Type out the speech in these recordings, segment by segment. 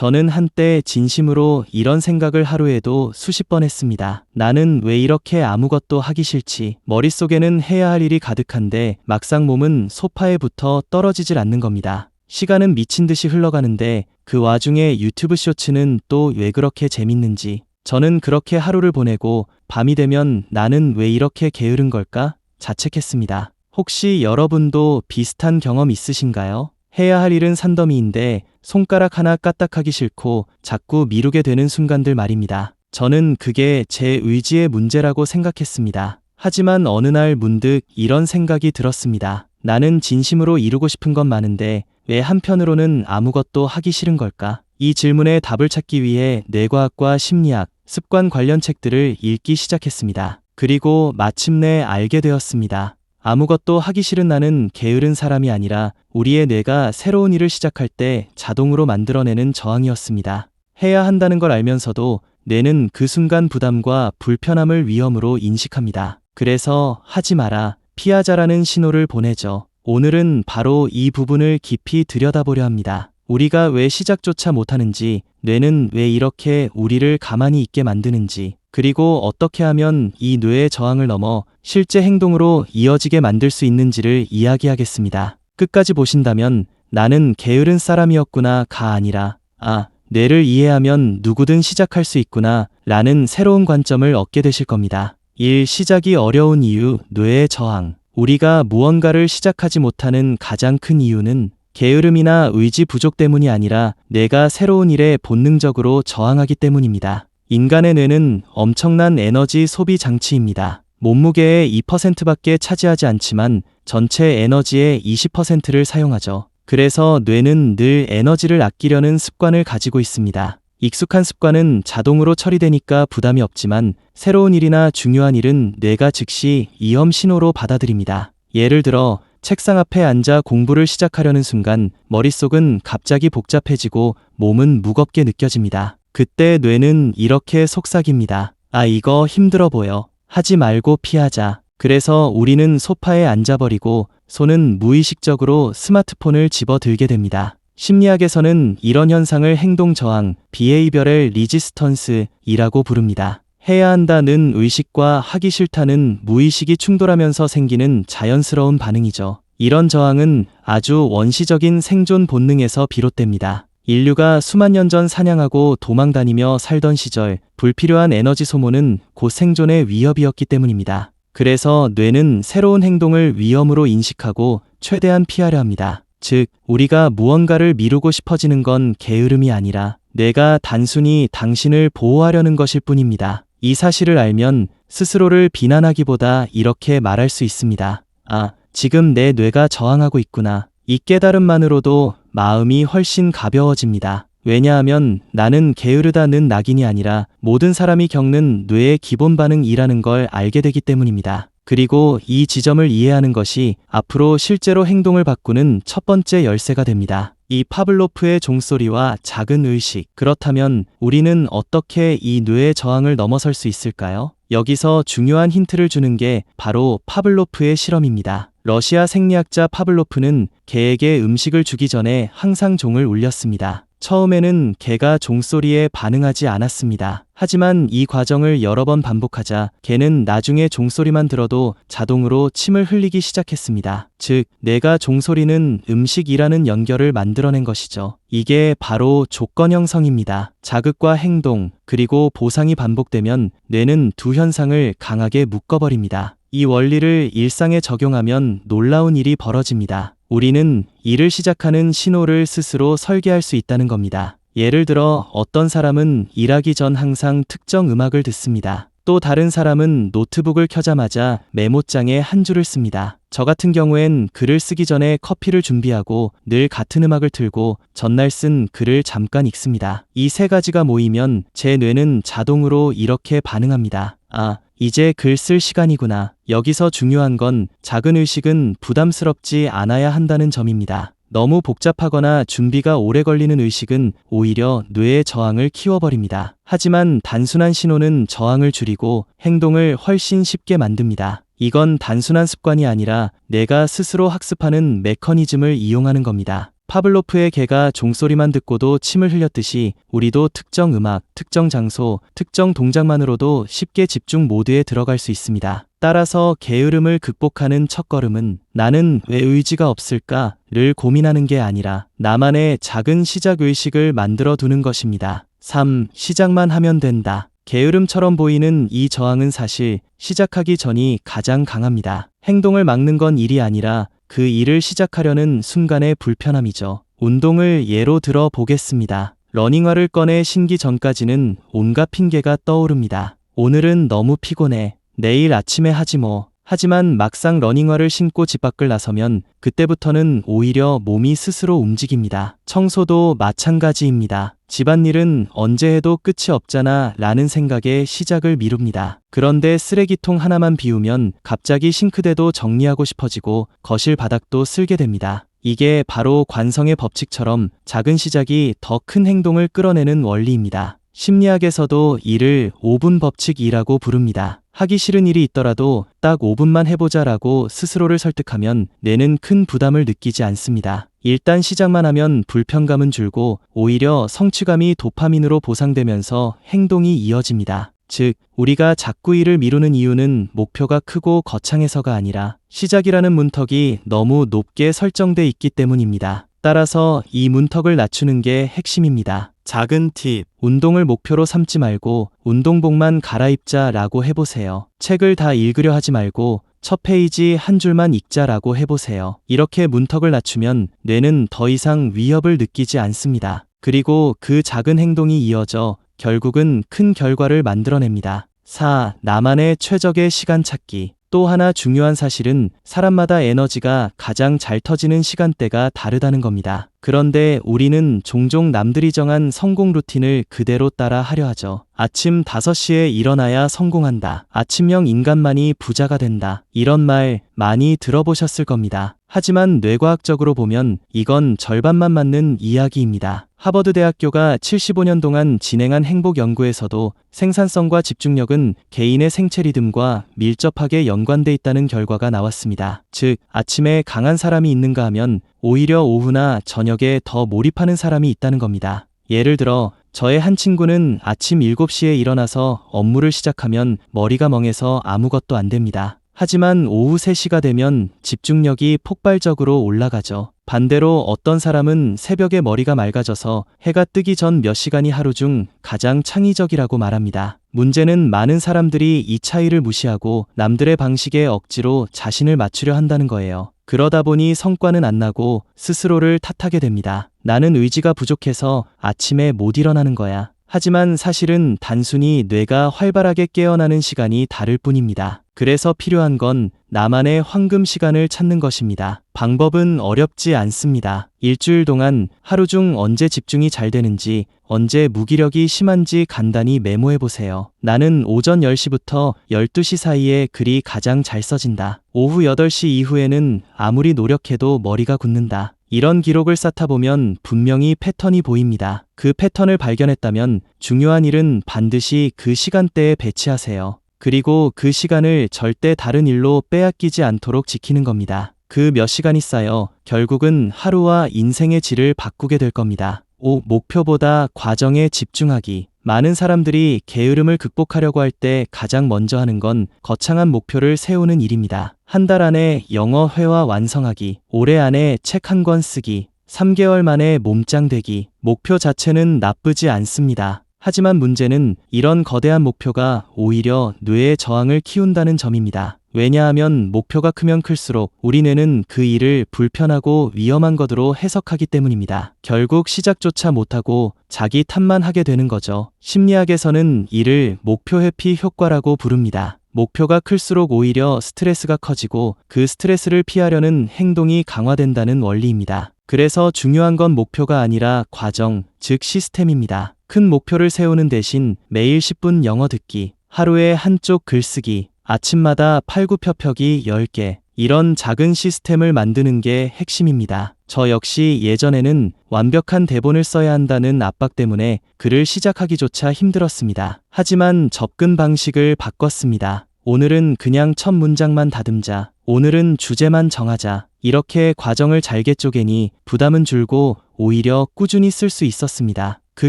저는 한때 진심으로 이런 생각을 하루에도 수십 번 했습니다. 나는 왜 이렇게 아무것도 하기 싫지? 머릿속에는 해야 할 일이 가득한데 막상 몸은 소파에 붙어 떨어지질 않는 겁니다. 시간은 미친 듯이 흘러가는데 그 와중에 유튜브 쇼츠는 또 왜 그렇게 재밌는지 저는 그렇게 하루를 보내고 밤이 되면 나는 왜 이렇게 게으른 걸까? 자책했습니다. 혹시 여러분도 비슷한 경험 있으신가요? 해야 할 일은 산더미인데 손가락 하나 까딱하기 싫고 자꾸 미루게 되는 순간들 말입니다. 저는 그게 제 의지의 문제라고 생각했습니다. 하지만 어느 날 문득 이런 생각이 들었습니다. 나는 진심으로 이루고 싶은 건 많은데 왜 한편으로는 아무것도 하기 싫은 걸까? 이 질문에 답을 찾기 위해 뇌과학과 심리학, 습관 관련 책들을 읽기 시작했습니다. 그리고 마침내 알게 되었습니다. 아무것도 하기 싫은 나는 게으른 사람이 아니라 우리의 뇌가 새로운 일을 시작할 때 자동으로 만들어내는 저항이었습니다. 해야 한다는 걸 알면서도 뇌는 그 순간 부담과 불편함을 위험으로 인식합니다. 그래서 하지 마라, 피하자라는 신호를 보내죠. 오늘은 바로 이 부분을 깊이 들여다보려 합니다. 우리가 왜 시작조차 못하는지, 뇌는 왜 이렇게 우리를 가만히 있게 만드는지, 그리고 어떻게 하면 이 뇌의 저항을 넘어 실제 행동으로 이어지게 만들 수 있는지를 이야기하겠습니다. 끝까지 보신다면 나는 게으른 사람이었구나 가 아니라 아, 뇌를 이해하면 누구든 시작할 수 있구나 라는 새로운 관점을 얻게 되실 겁니다. 일 시작이 어려운 이유, 뇌의 저항. 우리가 무언가를 시작하지 못하는 가장 큰 이유는 게으름이나 의지 부족 때문이 아니라 내가 새로운 일에 본능적으로 저항하기 때문입니다. 인간의 뇌는 엄청난 에너지 소비 장치입니다. 몸무게의 2%밖에 차지하지 않지만 전체 에너지의 20%를 사용하죠. 그래서 뇌는 늘 에너지를 아끼려는 습관을 가지고 있습니다. 익숙한 습관은 자동으로 처리되니까 부담이 없지만 새로운 일이나 중요한 일은 뇌가 즉시 위험 신호로 받아들입니다. 예를 들어 책상 앞에 앉아 공부를 시작하려는 순간 머릿속은 갑자기 복잡해지고 몸은 무겁게 느껴집니다. 그때 뇌는 이렇게 속삭입니다. 아, 이거 힘들어 보여. 하지 말고 피하자. 그래서 우리는 소파에 앉아버리고 손은 무의식적으로 스마트폰을 집어 들게 됩니다. 심리학에서는 이런 현상을 행동 저항, 비헤이별의 리지스턴스이라고 부릅니다. 해야 한다는 의식과 하기 싫다는 무의식이 충돌하면서 생기는 자연스러운 반응이죠. 이런 저항은 아주 원시적인 생존 본능에서 비롯됩니다. 인류가 수만 년 전 사냥하고 도망 다니며 살던 시절 불필요한 에너지 소모는 곧 생존의 위협이었기 때문입니다. 그래서 뇌는 새로운 행동을 위험으로 인식하고 최대한 피하려 합니다. 즉, 우리가 무언가를 미루고 싶어지는 건 게으름이 아니라 뇌가 단순히 당신을 보호하려는 것일 뿐입니다. 이 사실을 알면 스스로를 비난하기보다 이렇게 말할 수 있습니다. 아, 지금 내 뇌가 저항하고 있구나. 이 깨달음만으로도 마음이 훨씬 가벼워집니다. 왜냐하면 나는 게으르다는 낙인이 아니라 모든 사람이 겪는 뇌의 기본 반응이라는 걸 알게 되기 때문입니다. 그리고 이 지점을 이해하는 것이 앞으로 실제로 행동을 바꾸는 첫 번째 열쇠가 됩니다. 이 파블로프의 종소리와 작은 의식. 그렇다면 우리는 어떻게 이 뇌의 저항을 넘어설 수 있을까요? 여기서 중요한 힌트를 주는 게 바로 파블로프의 실험입니다. 러시아 생리학자 파블로프는 개에게 음식을 주기 전에 항상 종을 울렸습니다. 처음에는 개가 종소리에 반응하지 않았습니다. 하지만 이 과정을 여러 번 반복하자 개는 나중에 종소리만 들어도 자동으로 침을 흘리기 시작했습니다. 즉, 내가 종소리는 음식이라는 연결을 만들어낸 것이죠. 이게 바로 조건 형성입니다. 자극과 행동, 그리고 보상이 반복되면 뇌는 두 현상을 강하게 묶어버립니다. 이 원리를 일상에 적용하면 놀라운 일이 벌어집니다. 우리는 일을 시작하는 신호를 스스로 설계할 수 있다는 겁니다. 예를 들어 어떤 사람은 일하기 전 항상 특정 음악을 듣습니다. 또 다른 사람은 노트북을 켜자마자 메모장에 한 줄을 씁니다. 저 같은 경우엔 글을 쓰기 전에 커피를 준비하고 늘 같은 음악을 틀고 전날 쓴 글을 잠깐 읽습니다. 이 세 가지가 모이면 제 뇌는 자동으로 이렇게 반응합니다. 아, 이제 글 쓸 시간이구나. 여기서 중요한 건 작은 의식은 부담스럽지 않아야 한다는 점입니다. 너무 복잡하거나 준비가 오래 걸리는 의식은 오히려 뇌의 저항을 키워버립니다. 하지만 단순한 신호는 저항을 줄이고 행동을 훨씬 쉽게 만듭니다. 이건 단순한 습관이 아니라 내가 스스로 학습하는 메커니즘을 이용하는 겁니다. 파블로프의 개가 종소리만 듣고도 침을 흘렸듯이 우리도 특정 음악, 특정 장소, 특정 동작만으로도 쉽게 집중 모드에 들어갈 수 있습니다. 따라서 게으름을 극복하는 첫걸음은 나는 왜 의지가 없을까를 고민하는 게 아니라 나만의 작은 시작 의식을 만들어 두는 것입니다. 3. 시작만 하면 된다. 게으름처럼 보이는 이 저항은 사실 시작하기 전이 가장 강합니다. 행동을 막는 건 일이 아니라 그 일을 시작하려는 순간의 불편함이죠. 운동을 예로 들어 보겠습니다. 러닝화를 꺼내 신기 전까지는 온갖 핑계가 떠오릅니다. 오늘은 너무 피곤해. 내일 아침에 하지 뭐. 하지만 막상 러닝화를 신고 집 밖을 나서면 그때부터는 오히려 몸이 스스로 움직입니다. 청소도 마찬가지입니다. 집안일은 언제 해도 끝이 없잖아 라는 생각에 시작을 미룹니다. 그런데 쓰레기통 하나만 비우면 갑자기 싱크대도 정리하고 싶어지고 거실 바닥도 쓸게 됩니다. 이게 바로 관성의 법칙처럼 작은 시작이 더 큰 행동을 끌어내는 원리입니다. 심리학에서도 이를 5분 법칙이라고 부릅니다. 하기 싫은 일이 있더라도 딱 5분만 해보자 라고 스스로를 설득하면 뇌는 큰 부담을 느끼지 않습니다. 일단 시작만 하면 불편감은 줄고 오히려 성취감이 도파민으로 보상되면서 행동이 이어집니다. 즉, 우리가 자꾸 일을 미루는 이유는 목표가 크고 거창해서가 아니라 시작이라는 문턱이 너무 높게 설정돼 있기 때문입니다. 따라서 이 문턱을 낮추는 게 핵심입니다. 작은 팁. 운동을 목표로 삼지 말고 운동복만 갈아입자 라고 해보세요. 책을 다 읽으려 하지 말고 첫 페이지 한 줄만 읽자라고 해보세요. 이렇게 문턱을 낮추면 뇌는 더 이상 위협을 느끼지 않습니다. 그리고 그 작은 행동이 이어져 결국은 큰 결과를 만들어냅니다. 4. 나만의 최적의 시간 찾기. 또 하나 중요한 사실은 사람마다 에너지가 가장 잘 터지는 시간대가 다르다는 겁니다. 그런데 우리는 종종 남들이 정한 성공 루틴을 그대로 따라 하려 하죠. 아침 5시에 일어나야 성공한다. 아침형 인간만이 부자가 된다. 이런 말 많이 들어보셨을 겁니다. 하지만 뇌과학적으로 보면 이건 절반만 맞는 이야기입니다. 하버드 대학교가 75년 동안 진행한 행복 연구에서도 생산성과 집중력은 개인의 생체 리듬과 밀접하게 연관돼 있다는 결과가 나왔습니다. 즉, 아침에 강한 사람이 있는가 하면 오히려 오후나 저녁에 더 몰입하는 사람이 있다는 겁니다. 예를 들어, 저의 한 친구는 아침 7시에 일어나서 업무를 시작하면 머리가 멍해서 아무것도 안 됩니다. 하지만 오후 3시가 되면 집중력이 폭발적으로 올라가죠. 반대로 어떤 사람은 새벽에 머리가 맑아져서 해가 뜨기 전 몇 시간이 하루 중 가장 창의적이라고 말합니다. 문제는 많은 사람들이 이 차이를 무시하고 남들의 방식에 억지로 자신을 맞추려 한다는 거예요. 그러다 보니 성과는 안 나고 스스로를 탓하게 됩니다. 나는 의지가 부족해서 아침에 못 일어나는 거야. 하지만 사실은 단순히 뇌가 활발하게 깨어나는 시간이 다를 뿐입니다. 그래서 필요한 건 나만의 황금 시간을 찾는 것입니다. 방법은 어렵지 않습니다. 일주일 동안 하루 중 언제 집중이 잘 되는지, 언제 무기력이 심한지 간단히 메모해 보세요. 나는 오전 10시부터 12시 사이에 글이 가장 잘 써진다. 오후 8시 이후에는 아무리 노력해도 머리가 굳는다. 이런 기록을 쌓다 보면 분명히 패턴이 보입니다. 그 패턴을 발견했다면 중요한 일은 반드시 그 시간대에 배치하세요. 그리고 그 시간을 절대 다른 일로 빼앗기지 않도록 지키는 겁니다. 그 몇 시간이 쌓여 결국은 하루와 인생의 질을 바꾸게 될 겁니다. 5. 목표보다 과정에 집중하기. 많은 사람들이 게으름을 극복하려고 할 때 가장 먼저 하는 건 거창한 목표를 세우는 일입니다. 한 달 안에 영어 회화 완성하기, 올해 안에 책 한 권 쓰기, 3개월 만에 몸짱 되기, 목표 자체는 나쁘지 않습니다. 하지만 문제는 이런 거대한 목표가 오히려 뇌의 저항을 키운다는 점입니다. 왜냐하면 목표가 크면 클수록 우리 뇌는 그 일을 불편하고 위험한 것으로 해석하기 때문입니다. 결국 시작조차 못하고 자기 탓만 하게 되는 거죠. 심리학에서는 이를 목표 회피 효과라고 부릅니다. 목표가 클수록 오히려 스트레스가 커지고 그 스트레스를 피하려는 행동이 강화된다는 원리입니다. 그래서 중요한 건 목표가 아니라 과정, 즉 시스템입니다. 큰 목표를 세우는 대신 매일 10분 영어 듣기, 하루에 한쪽 글쓰기, 아침마다 팔굽혀펴기 10개, 이런 작은 시스템을 만드는 게 핵심입니다. 저 역시 예전에는 완벽한 대본을 써야 한다는 압박 때문에 글을 시작하기조차 힘들었습니다. 하지만 접근 방식을 바꿨습니다. 오늘은 그냥 첫 문장만 다듬자. 오늘은 주제만 정하자. 이렇게 과정을 잘게 쪼개니 부담은 줄고 오히려 꾸준히 쓸 수 있었습니다. 그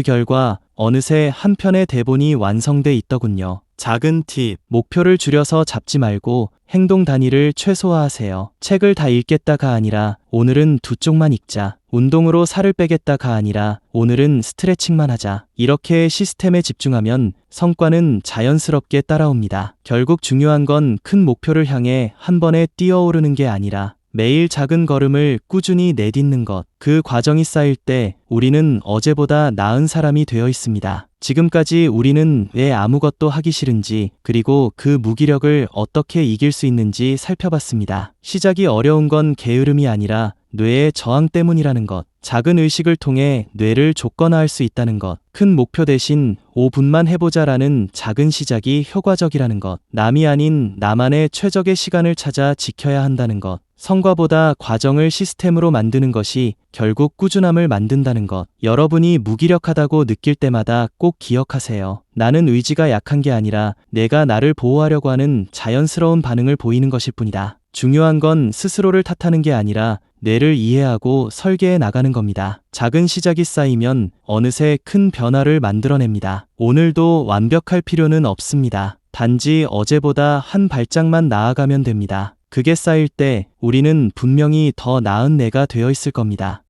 결과 어느새 한 편의 대본이 완성돼 있더군요. 작은 팁. 목표를 줄여서 잡지 말고 행동 단위를 최소화하세요. 책을 다 읽겠다가 아니라 오늘은 두 쪽만 읽자. 운동으로 살을 빼겠다가 아니라 오늘은 스트레칭만 하자. 이렇게 시스템에 집중하면 성과는 자연스럽게 따라옵니다. 결국 중요한 건 큰 목표를 향해 한 번에 뛰어오르는 게 아니라 매일 작은 걸음을 꾸준히 내딛는 것. 그 과정이 쌓일 때 우리는 어제보다 나은 사람이 되어 있습니다. 지금까지 우리는 왜 아무것도 하기 싫은지 그리고 그 무기력을 어떻게 이길 수 있는지 살펴봤습니다. 시작이 어려운 건 게으름이 아니라 뇌의 저항 때문이라는 것. 작은 의식을 통해 뇌를 조건화할 수 있다는 것. 큰 목표 대신 5분만 해보자라는 작은 시작이 효과적이라는 것. 남이 아닌 나만의 최적의 시간을 찾아 지켜야 한다는 것. 성과보다 과정을 시스템으로 만드는 것이 결국 꾸준함을 만든다는 것. 여러분이 무기력하다고 느낄 때마다 꼭 기억하세요. 나는 의지가 약한 게 아니라 내가 나를 보호하려고 하는 자연스러운 반응을 보이는 것일 뿐이다. 중요한 건 스스로를 탓하는 게 아니라 뇌를 이해하고 설계해 나가는 겁니다. 작은 시작이 쌓이면 어느새 큰 변화를 만들어냅니다. 오늘도 완벽할 필요는 없습니다. 단지 어제보다 한 발짝만 나아가면 됩니다. 그게 쌓일 때 우리는 분명히 더 나은 내가 되어 있을 겁니다.